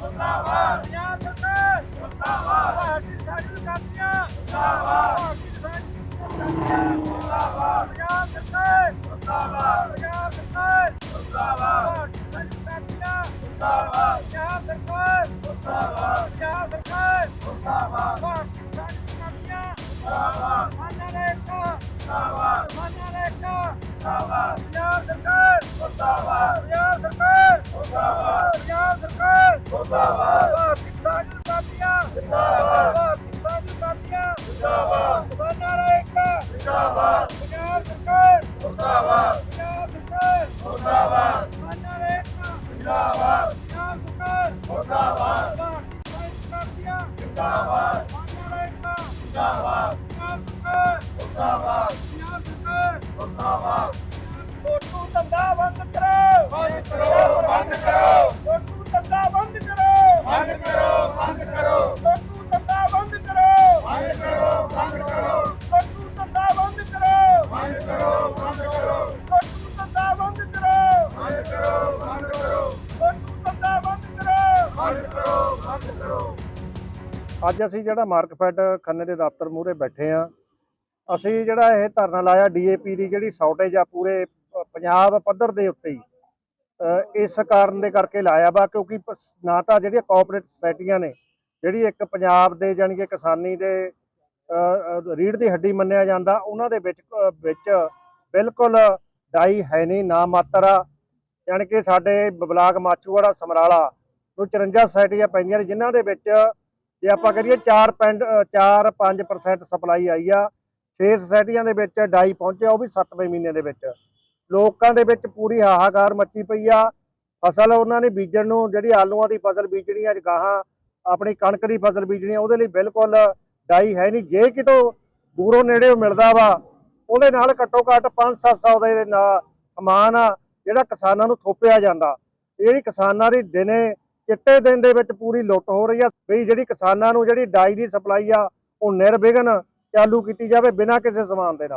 ਮੁਰਦਾਬਾਦ। ਪੰਜਾਬ ਸਰਕਾਰ ਮੁਰਦਾਬਾਦ। ਭਾਰਤੀ ਸਾਡੀ ਕਾਪੀਆਂ ਮੁਰਦਾਬਾਦ। ਭਾਰਤੀ ਸਾਡੀ ਕਾਪੀਆਂ ਮੁਰਦਾਬਾਦ ਪੰਜਾਬ ਸਰਕਾਰ ਮੁਰਦਾਬਾਦ ਪੰਜਾਬ ਸਰਕਾਰ ਮੁਰਦਾਬਾਦ ਭਾਰਤੀ ਸਾਡੀ ਕਾਪੀਆਂ ਮੁਰਦਾਬਾਦ ਪੰਜਾਬ ਸਰਕਾਰ ਮੁਰਦਾਬਾਦ ਪੰਜਾਬ ਸਰਕਾਰ ਮੁਰਦਾਬਾਦ ਭਾਰਤੀ ਸਾਡੀ ਕਾਪੀਆਂ ਮੁਰਦਾਬਾਦ ਮਾਨਾ ਰੇਖਾ ਮੁਰਦਾਬਾਦ ਮਾਨਾ ਰੇਖਾ ਮੁਰਦਾਬਾਦ ਪੰਜਾਬ ਸਰਕਾਰ ਮੁਰਦਾਬਾਦ ਪੰਜਾਬ ਸਰਕਾਰ ਮੁਰਦਾਬਾਦ। ਸਰਕਾਰ ਮੁਰਦਾਬਾਦ ਭਾਰਤੀ ਸਾਡੀ ਕਾਪੀਆਂ ਮੁਰਦਾਬਾਦ ਭਾਰਤੀ ਸਾਡੀ ਕਾਪੀਆਂ ਮੁਰਦਾਬਾਦ ਮਾਨਾ ਪੰਜਾਬ ਸਰਕਾਰ ਮੁਰਦਾਬਾਦ ਪੰਜਾਬ ਸਰਕਾਰ ਮੁਰਦਾਬਾਦ ਮਾਨਾ ਰੇਖਾ ਮੁਰਦਾਬਾਦ ਪੰਜਾਬ ਸਰਕਾਰ ਮੁਰਦਾਬਾਦ ਭਾਰਤੀ ਸਾਡੀ ਕਾਪੀਆਂ ਮੁਰਦਾਬਾਦ ਮਾਨਾ ਰੇਖਾ ਮੁਰਦਾਬਾਦ ਪੰਜਾਬ ਸਰਕਾਰ ਮੁਰਦਾਬਾਦ ਪੰਜਾਬ ਸਰਕਾਰ ਮੁਰਦਾਬਾਦ ਕੋਟੂ ਧੰਦਾ ਬੰਦ ਕਰੋ ਬੰਦ ਕਰੋ ਅੱਜ ਅਸੀਂ ਜਿਹੜਾ ਮਾਰਕਫੈਡ ਖੰਨੇ ਦੇ ਦਫ਼ਤਰ ਮੂਹਰੇ ਬੈਠੇ ਆ ਅਸੀਂ ਜਿਹੜਾ ਇਹ ਧਰਨਾ ਲਾਇਆ ਡੀਏਪੀ ਦੀ ਜਿਹੜੀ ਸ਼ਾਰਟੇਜ ਆ ਪੂਰੇ ਪੰਜਾਬ ਪੱਧਰ ਦੇ ਉੱਤੇ ਹੀ ਇਸ ਕਾਰਨ ਦੇ ਕਰਕੇ ਲਾਇਆ ਵਾ ਕਿਉਂਕਿ ਨਾ ਤਾਂ ਜਿਹੜੀਆਂ ਕੋਆਪਰੇਟ ਸੁਸਾਇਟੀਆਂ ਨੇ, ਜਿਹੜੀ ਇੱਕ ਪੰਜਾਬ ਦੇ ਜਾਣੀ ਕਿ ਕਿਸਾਨੀ ਦੇ ਰੀੜ ਦੀ ਹੱਡੀ ਮੰਨਿਆ ਜਾਂਦਾ, ਉਹਨਾਂ ਦੇ ਵਿੱਚ ਵਿੱਚ ਬਿਲਕੁਲ ਡਾਈ ਹੈ ਨਹੀਂ, ਨਾ ਮਾਤਰ ਆ ਯਾਨੀ ਕਿ ਸਾਡੇ ਬਲਾਕ ਮਾਛੂਵਾੜਾ, ਸਮਰਾਲਾ ਨੂੰ 54 ਸੁਸਾਇਟੀਆਂ ਪੈਂਦੀਆਂ ਨੇ, ਜਿਨ੍ਹਾਂ ਦੇ ਵਿੱਚ ਜੇ ਆਪਾਂ ਕਰੀਏ 4 ਪਿੰਡ 4-5% ਸਪਲਾਈ ਆਈ ਆ 6 ਸੁਸਾਇਟੀਆਂ ਦੇ ਵਿੱਚ ਡਾਈ ਪਹੁੰਚਿਆ ਉਹ ਵੀ 7ਵੇਂ ਮਹੀਨੇ ਦੇ ਵਿੱਚ। ਲੋਕਾਂ ਦੇ ਵਿੱਚ ਪੂਰੀ ਹਾਹਾਕਾਰ ਮੱਚੀ ਪਈ ਆ। ਫਸਲ ਉਹਨਾਂ ਨੇ ਬੀਜਣ ਨੂੰ, ਜਿਹੜੀ ਆਲੂਆਂ ਦੀ ਫਸਲ ਬੀਜਣੀ ਆ ਗਾਹਾਂ ਆਪਣੀ ਕਣਕ ਦੀ ਫਸਲ ਬੀਜਣੀ ਆ, ਉਹਦੇ ਲਈ ਬਿਲਕੁਲ ਡਾਈ ਹੈ ਨਹੀਂ। ਜੇ ਕਿਤੋਂ ਦੂਰੋਂ ਨੇੜੇ ਮਿਲਦਾ ਵਾ, ਉਹਦੇ ਨਾਲ ਘੱਟੋ ਘੱਟ 5-700 ਦੇ ਨਾਲ ਸਮਾਨ ਆ, ਜਿਹੜਾ ਕਿਸਾਨਾਂ ਨੂੰ ਥੋਪਿਆ ਜਾਂਦਾ। ਜਿਹੜੀ ਕਿਸਾਨਾਂ ਦੀ ਦਿਨੇ ਚਿੱਟੇ ਦਿਨ ਦੇ ਵਿੱਚ ਪੂਰੀ ਲੁੱਟ ਹੋ ਰਹੀ ਆ। ਵੀ ਜਿਹੜੀ ਕਿਸਾਨਾਂ ਨੂੰ ਜਿਹੜੀ ਡਾਈ ਦੀ ਸਪਲਾਈ ਆ, ਉਹ ਨਿਰਵਿਘਨ ਚਾਲੂ ਕੀਤੀ ਜਾਵੇ ਬਿਨਾਂ ਕਿਸੇ ਸਮਾਨ ਦੇ ਨਾਲ।